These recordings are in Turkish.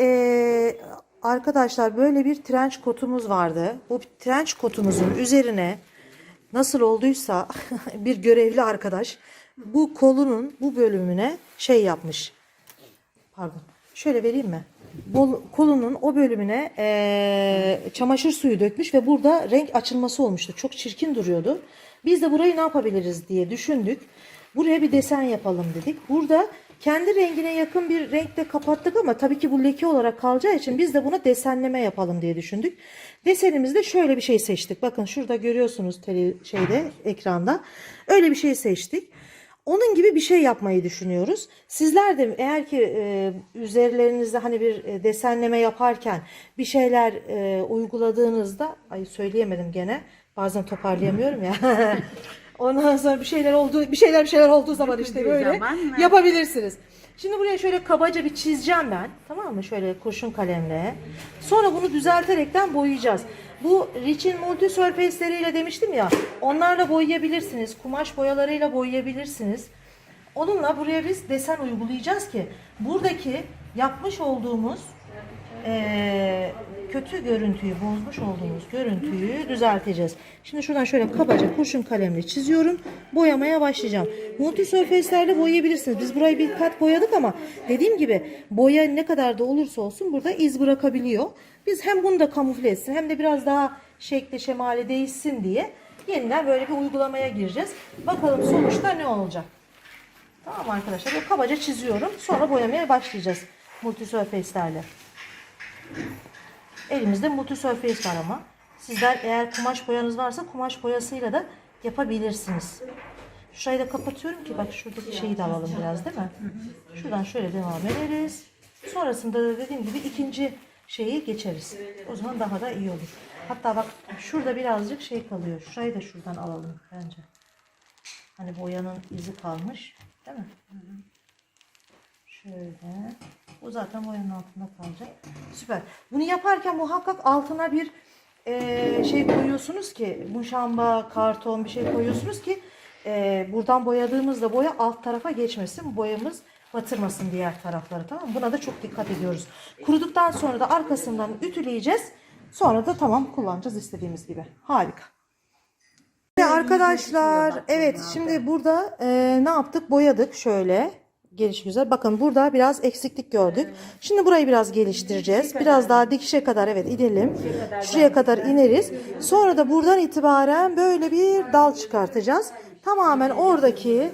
eee, arkadaşlar böyle bir trench kotumuz vardı. Bu trench kotumuzun üzerine nasıl olduysa bir görevli arkadaş bu kolunun bu bölümüne şey yapmış. Pardon. Şöyle vereyim mi? Bol, kolunun o bölümüne eee, çamaşır suyu dökmüş ve burada renk açılması olmuştu. Çok çirkin duruyordu. Biz de burayı ne yapabiliriz diye düşündük. Buraya bir desen yapalım dedik. Burada kendi rengine yakın bir renkle kapattık ama tabii ki bu leke olarak kalacağı için biz de buna desenleme yapalım diye düşündük. Desenimizde şöyle bir şey seçtik. Bakın şurada görüyorsunuz tele, şeyde ekranda. Öyle bir şey seçtik. Onun gibi bir şey yapmayı düşünüyoruz. Sizler de eğer ki e, üzerlerinizde hani bir e, desenleme yaparken bir şeyler e, uyguladığınızda ay söyleyemedim gene. Bazen toparlayamıyorum ya. Ondan sonra bir şeyler oldu, bir şeyler bir şeyler olduğu zaman işte böyle zaman mı? yapabilirsiniz. Şimdi buraya şöyle kabaca bir çizeceğim ben. Tamam mı? Şöyle kurşun kalemle. Sonra bunu düzelterekten boyayacağız. Bu Rich'in multi surface'leriyle demiştim ya. Onlarla boyayabilirsiniz. Kumaş boyalarıyla boyayabilirsiniz. Onunla buraya biz desen uygulayacağız ki buradaki yapmış olduğumuz eee, kötü görüntüyü, bozmuş olduğumuz görüntüyü düzelteceğiz. Şimdi şuradan şöyle kabaca kurşun kalemle çiziyorum. Boyamaya başlayacağım. Multi surface'lerle boyayabilirsiniz. Biz burayı bir kat boyadık ama dediğim gibi boya ne kadar da olursa olsun burada iz bırakabiliyor. Biz hem bunu da kamufle etsin hem de biraz daha şekli şemali değişsin diye yeniden böyle bir uygulamaya gireceğiz. Bakalım sonuçta ne olacak. Tamam arkadaşlar. Böyle kabaca çiziyorum. Sonra boyamaya başlayacağız. Multi surface'lerle. Elimizde multi surface var ama. Sizler eğer kumaş boyanız varsa kumaş boyasıyla da yapabilirsiniz. Şurayı da kapatıyorum ki bak şuradaki şeyi de alalım biraz değil mi? Şuradan şöyle devam ederiz. Sonrasında da dediğim gibi ikinci şeyi geçeriz. O zaman daha da iyi olur. Hatta bak şurada birazcık şey kalıyor. Şurayı da şuradan alalım bence. Hani boyanın izi kalmış. Değil mi? Şöyle. Bu zaten boyanın altında kalacak. Süper. Bunu yaparken muhakkak altına bir eee, şey koyuyorsunuz ki muşamba, karton bir şey koyuyorsunuz ki eee, buradan boyadığımızda boya alt tarafa geçmesin. Boyamız batırmasın diğer tarafları tamam mı? Buna da çok dikkat ediyoruz. Kuruduktan sonra da arkasından ütüleyeceğiz. Sonra da tamam kullanacağız istediğimiz gibi. Harika. Ve arkadaşlar evet şimdi burada e, ne yaptık boyadık şöyle geliş güzel. Bakın burada biraz eksiklik gördük. Şimdi burayı biraz geliştireceğiz. Biraz daha dikişe kadar evet inelim şuraya kadar ineriz. sonra da buradan itibaren böyle bir dal çıkartacağız. tamamen oradaki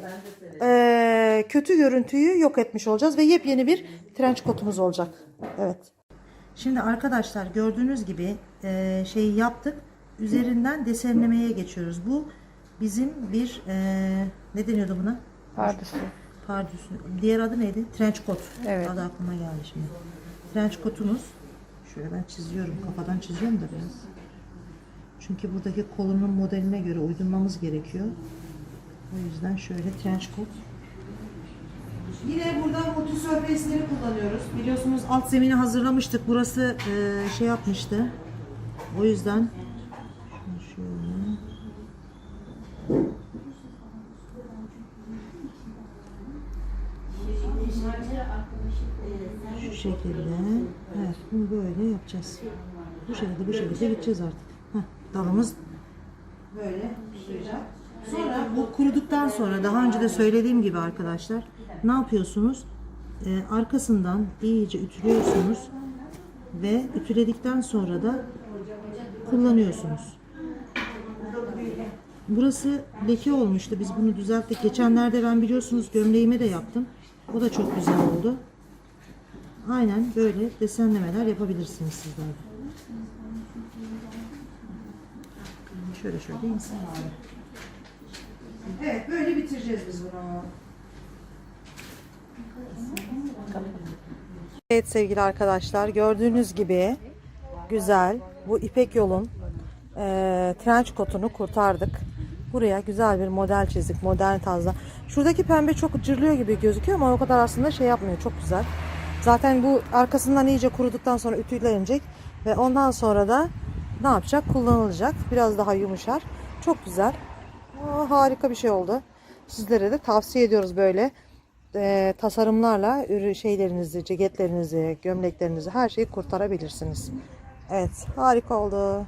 e, kötü görüntüyü yok etmiş olacağız ve yepyeni bir trench kotumuz olacak. Evet. Şimdi arkadaşlar gördüğünüz gibi e, şeyi yaptık. Üzerinden desenlemeye geçiyoruz. Bu bizim bir e, ne deniyordu buna? Pardüsü. Pardüsü. Diğer adı neydi? Trench coat. Evet. Adı aklıma geldi şimdi. Trench coat'umuz. Şöyle ben çiziyorum. Kafadan çiziyorum da biraz. Çünkü buradaki kolunun modeline göre uydurmamız gerekiyor. O yüzden şöyle trench coat. Yine burada multi surface'leri kullanıyoruz. Biliyorsunuz alt zemini hazırlamıştık. Burası e, şey yapmıştı. O yüzden şekilde evet bunu böyle yapacağız. Bu şekilde bu şekilde gideceğiz artık. Heh, dalımız böyle uzayacak. Sonra bu kuruduktan sonra daha önce de söylediğim gibi arkadaşlar ne yapıyorsunuz? Ee, arkasından iyice ütülüyorsunuz ve ütüledikten sonra da kullanıyorsunuz. Burası leke olmuştu. Biz bunu düzelttik. Geçenlerde ben biliyorsunuz gömleğime de yaptım. O da çok güzel oldu. Aynen böyle desenlemeler yapabilirsiniz sizler de. Şöyle şöyle insan abi. Evet böyle bitireceğiz biz bunu. Evet sevgili arkadaşlar gördüğünüz gibi güzel bu ipek yolun e, trench kotunu kurtardık. Buraya güzel bir model çizdik modern tarzda. Şuradaki pembe çok cırlıyor gibi gözüküyor ama o kadar aslında şey yapmıyor çok güzel. Zaten bu arkasından iyice kuruduktan sonra ütülenecek ve ondan sonra da ne yapacak? Kullanılacak. Biraz daha yumuşar. Çok güzel. Aa, harika bir şey oldu. Sizlere de tavsiye ediyoruz böyle e, tasarımlarla şeylerinizi, ceketlerinizi, gömleklerinizi her şeyi kurtarabilirsiniz. Evet, harika oldu.